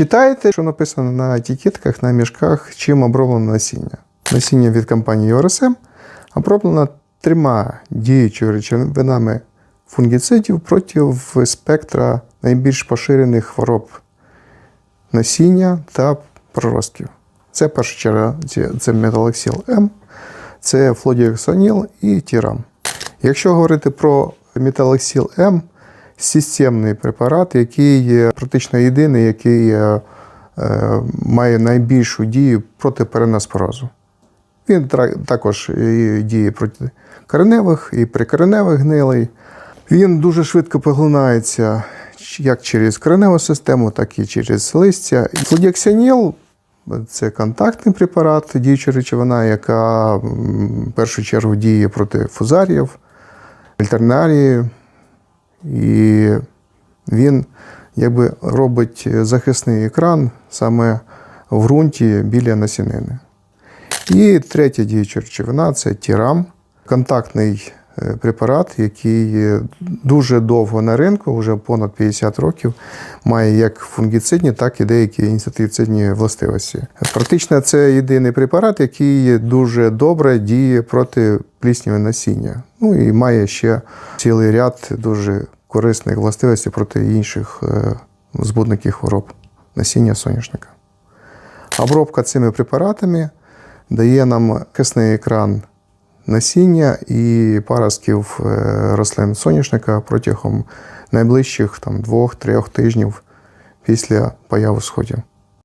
Читаєте, що написано на етикетках, на мішках, чим оброблено насіння. Насіння від компанії ЄРСМ оброблено трьома діючими речовинами фунгіцидів проти спектра найбільш поширених хвороб насіння та проростків. Це в першу чергу це- металоксил М, це флодіоксаніл і тірам. Якщо говорити про металоксил М, системний препарат, який є практично єдиний, який е, е, має найбільшу дію проти переноспорозу. Він також діє проти кореневих і прикореневих гнилей. Він дуже швидко поглинається як через кореневу систему, так і через листя. Флодіоксаніл – це контактний препарат, діюча речовина, яка в першу чергу діє проти фузарів, альтернарії, і він якби робить захисний екран саме в ґрунті біля насінини. І третя діюча речовина це тірам, контактний е, препарат, який дуже довго на ринку, вже понад 50 років, має як фунгіцидні, так і деякі інсектицидні властивості. Практично це єдиний препарат, який дуже добре діє проти плісняви насіння. Ну і має ще цілий ряд дуже корисних властивостей проти інших е, збудників хвороб насіння соняшника. Обробка цими препаратами дає нам кисний екран насіння і паростків е, рослин соняшника протягом найближчих там, двох-трьох тижнів після появи сходів.